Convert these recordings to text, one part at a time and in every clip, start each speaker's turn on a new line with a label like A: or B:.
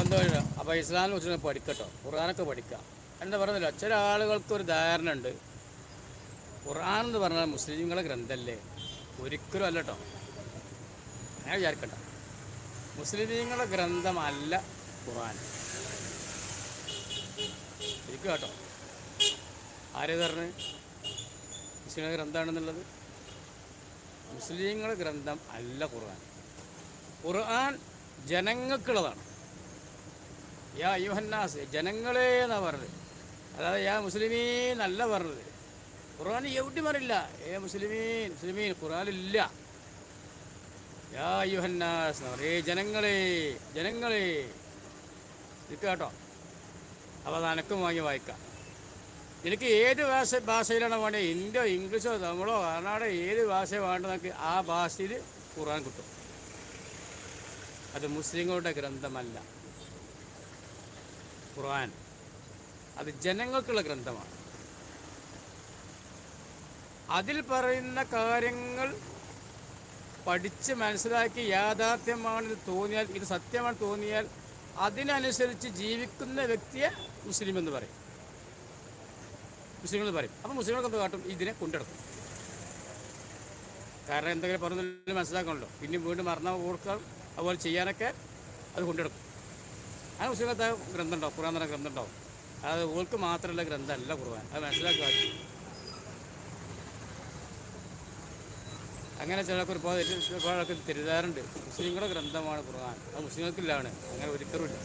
A: ഇസ്ലാം അപ്പോൾ ഇസ്ലാമിനെ കുറിച്ച് പഠിക്കട്ടോ. ഖുർആാനൊക്കെ പഠിക്കാം. എന്താ പറയുന്നില്ല ചില ആളുകൾക്ക് ഒരു ധാരണ ഉണ്ട് ഖുർആൻ എന്ന് പറഞ്ഞാൽ മുസ്ലിങ്ങളെ ഗ്രന്ഥമല്ലേ ഒരിക്കലും അല്ല ഞാൻ അങ്ങനെ വിചാരിക്കണ്ട. മുസ്ലിമീങ്ങളുടെ ഗ്രന്ഥമല്ല ഖുർആൻ. ശരിക്കും കേട്ടോ. ആരേ പറഞ്ഞ്? മുസ്ലിങ്ങളുടെ ഗ്രന്ഥമാണെന്നുള്ളത്? മുസ്ലിങ്ങളുടെ ഗ്രന്ഥം അല്ല ഖുർആൻ. ഖുർആൻ ജനങ്ങൾക്കുള്ളതാണ്. യാ യുഹന്നാസ് ജനങ്ങളെ എന്നാ പറഞ്ഞത്? അതായത് യാ മുസ്ലിമീൻ നല്ല പറഞ്ഞത്. ഖുർആൻ എവിടെ പറയില്ല ഏ മുസ്ലിമീൻ മുസ്ലിമീൻ ഖുർആനില്ല. യാ യുഹന്നാസ് എന്ന് പറയും ഏ ജനങ്ങളെ ജനങ്ങളെ. ഇത് കേട്ടോ. അപ്പോൾ അത് വാങ്ങി വായിക്കാം. എനിക്ക് ഏത് ഭാഷ ഭാഷയിലാണ് വേണ്ടത്? ഹിന്ദിയോ ഇംഗ്ലീഷോ തമിഴോ കർണാടക ഏത് ഭാഷ വേണ്ടത് നമുക്ക് ആ ഭാഷയിൽ ഖുർആൻ കിട്ടും. അത് മുസ്ലിങ്ങളുടെ ഗ്രന്ഥമല്ല. ഖുർആൻ. അത് ജനങ്ങൾക്കുള്ള ഗ്രന്ഥമാണ്. അതിൽ പറയുന്ന കാര്യങ്ങൾ പഠിച്ച് മനസ്സിലാക്കി യാഥാർത്ഥ്യമാണെന്ന് തോന്നിയാൽ ഇത് സത്യമാണ് തോന്നിയാൽ അതിനനുസരിച്ച് ജീവിക്കുന്ന വ്യക്തിയെ മുസ്ലിം എന്ന് പറയും. മുസ്ലിങ്ങൾ പറയും. അപ്പോൾ മുസ്ലിങ്ങൾക്ക് എന്ത് കാട്ടും? ഇതിനെ കൊണ്ടെടുക്കും കാരണം എന്തെങ്കിലും പറഞ്ഞില്ല മനസ്സിലാക്കണമല്ലോ. പിന്നെ വീണ്ടും മറന്ന ഓർക്കാം. അതുപോലെ ചെയ്യാനൊക്കെ അത് കൊണ്ടെടുക്കും ആ മുസ്ലിമത്തെ ഗ്രന്ഥം ഉണ്ടാവും ഖുർആൻ എന്ന ഗ്രന്ഥം ഉണ്ടാവും അത് ഓൾക്ക് മാത്രമല്ല ഗ്രന്ഥമല്ല ഖുർആൻ. അത് മനസ്സിലാക്കുക. അങ്ങനെ ചിലർക്ക് ഒരുപാട് ഒരുപാടൊക്കെ തിരുതാറുണ്ട് മുസ്ലിങ്ങളുടെ ഗ്രന്ഥമാണ് ഖുർആൻ. അത് മുസ്ലിങ്ങൾക്കില്ലാണ്. അങ്ങനെ ഒരിക്കലും ഇല്ല.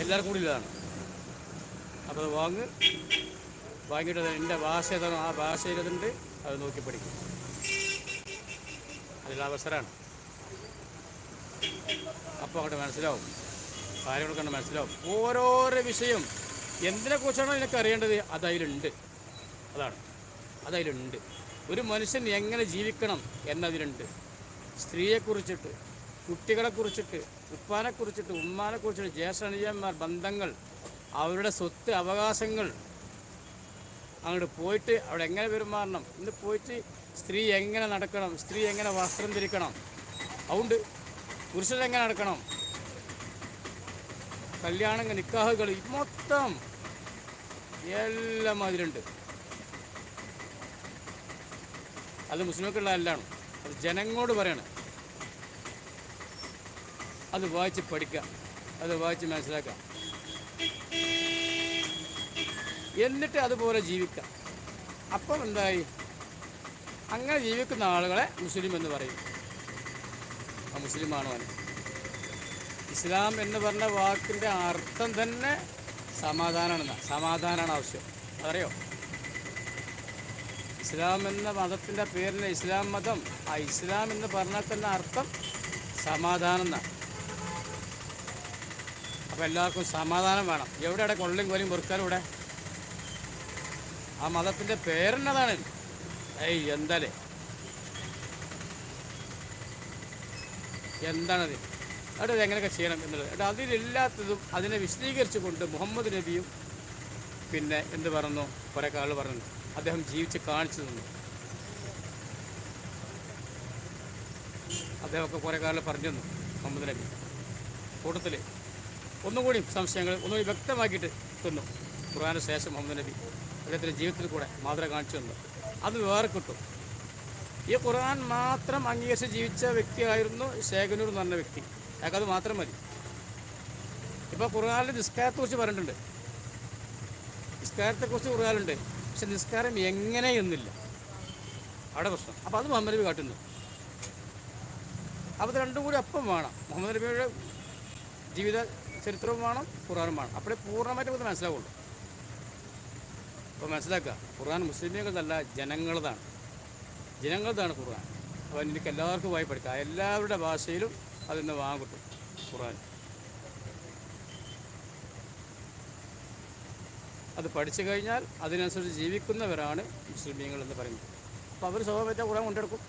A: എല്ലാവർക്കും കൂടി ഇല്ലതാണ്. അപ്പോൾ അത് വാങ്ങ്. വാങ്ങിയിട്ട് എന്റെ ഭാഷ ഏതാണോ ആ അതുണ്ട് അത് നോക്കി പഠിക്കും. അതിൽ അവസരമാണ്. അപ്പോൾ അങ്ങോട്ട് മനസ്സിലാവും. കാര്യങ്ങൾ കണ്ട് മനസ്സിലാവും. ഓരോരോ വിഷയം. എന്തിനെക്കുറിച്ചാണോ നിനക്ക് അറിയേണ്ടത്? അതതിലുണ്ട്. അതാണ്. അതതിലുണ്ട്. ഒരു മനുഷ്യൻ എങ്ങനെ ജീവിക്കണം എന്നതിലുണ്ട്. സ്ത്രീയെക്കുറിച്ചിട്ട് കുട്ടികളെക്കുറിച്ചിട്ട് ഉപ്പാനെക്കുറിച്ചിട്ട് ഉമ്മാനെക്കുറിച്ചിട്ട് ജ്യേഷ്ഠനുജന്മാർ ബന്ധങ്ങൾ അവരുടെ സ്വത്ത് അവകാശങ്ങൾ. അങ്ങോട്ട് പോയിട്ട് അവിടെ എങ്ങനെ പെരുമാറണം? ഇന്ന് പോയിട്ട് സ്ത്രീ എങ്ങനെ നടക്കണം? സ്ത്രീ എങ്ങനെ വസ്ത്രം ധരിക്കണം? അതുകൊണ്ട് പുരുഷൻ എങ്ങനെ നടക്കണം കല്യാണങ്ങൾ നിക്കാഹുകൾ മൊത്തം എല്ലാം അതിലുണ്ട്. അത് മുസ്ലിമൊക്കെയുള്ള അല്ലാണ് അത് ജനങ്ങളോട് പറയണം. അത് വായിച്ച് പഠിക്കുക. അത് വായിച്ച് മനസ്സിലാക്കുക. എന്നിട്ട് അതുപോലെ ജീവിക്കുക. അപ്പം എന്തായി? അങ്ങനെ ജീവിക്കുന്ന ആളുകളെ മുസ്ലിം എന്ന് പറയും. മുസ്ലിമാണ് അവൻ ഇസ്ലാം എന്ന് പറഞ്ഞ വാക്കിന്റെ അർത്ഥം തന്നെ സമാധാനമാണ് സമാധാനമാണ് ആവശ്യം. അതറിയോ? ഇസ്ലാം എന്ന മതത്തിന്റെ പേരിന് ഇസ്ലാം മതം ആ ഇസ്ലാം എന്ന് പറഞ്ഞാൽ തന്നെ അർത്ഥം സമാധാനം എന്നാണ് അപ്പോൾ എല്ലാവർക്കും സമാധാനം വേണം. എവിടെ ഇവിടെ കൊള്ളിയും കൊലയും വെറുക്കാനും ഇവിടെ? ആ മതത്തിന്റെ പേരെന്നതാണ് ഏയ് എന്താലേ എന്താണത്? അവിടെ എങ്ങനെയൊക്കെ ചെയ്യണം എന്നുള്ളത്. എന്നിട്ട് അതിലില്ലാത്തതും അതിനെ വിശദീകരിച്ചുകൊണ്ട് മുഹമ്മദ് നബിയും പിന്നെ എന്ത് പറഞ്ഞു? കുറേ കാലം പറഞ്ഞു. അദ്ദേഹം ജീവിച്ച് കാണിച്ചു തന്നു. അദ്ദേഹമൊക്കെ കുറേ കാലം പറഞ്ഞു തന്നു മുഹമ്മദ് നബി. കൂട്ടത്തിൽ ഒന്നുകൂടി സംശയങ്ങൾ ഒന്നുകൂടി വ്യക്തമാക്കിയിട്ട് തന്നു. ഖുർആാന് ശേഷം മുഹമ്മദ് നബി അദ്ദേഹത്തിന്റെ ജീവിതത്തിൽ കൂടെ മാതൃക കാണിച്ചു തന്നു. അത് വേറെ കിട്ടും. ഈ ഖുർആൻ മാത്രം അംഗീകരിച്ച് ജീവിച്ച വ്യക്തിയായിരുന്നു ശേഖനൂർ എന്ന് പറഞ്ഞ വ്യക്തി. അയാൾക്കത് മാത്രം മതി. ഇപ്പോൾ ഖുർആനിൽ നിസ്കാരത്തെക്കുറിച്ച് പറഞ്ഞിട്ടുണ്ട്. നിസ്കാരത്തെക്കുറിച്ച് ഖുർആാനുണ്ട് പക്ഷെ നിസ്കാരം എങ്ങനെ എന്നില്ല. അവിടെ പ്രശ്നം. അപ്പോൾ അത് മുഹമ്മദ് നബി കാട്ടുന്നു. അപ്പോൾ രണ്ടും കൂടി അപ്പം വേണം. മുഹമ്മദ് നബിയുടെ ജീവിത ചരിത്രവും വേണം ഖുർആനും വേണം. അപ്പോഴേ പൂർണമായിട്ട് നമുക്ക് മനസ്സിലാവുള്ളൂ. അപ്പോൾ മനസ്സിലാക്കുക ഖുർആൻ മുസ്ലിമുകളതല്ല ജനങ്ങളതാണ്. ജനങ്ങളതാണ് ഖുർആൻ. അപ്പോൾ എനിക്ക് എല്ലാവർക്കും വായി എല്ലാവരുടെ ഭാഷയിലും അതിന്ന് വാങ്ങാൻ കിട്ടും ഖുർആൻ. അത് പഠിച്ചു കഴിഞ്ഞാൽ അതിനനുസരിച്ച് ജീവിക്കുന്നവരാണ് മുസ്ലിമീങ്ങൾ എന്ന് പറയുന്നത്. അപ്പോൾ അവർ സ്വഭാവത്തെ ഖുർആൻ കൊണ്ടെടുക്കും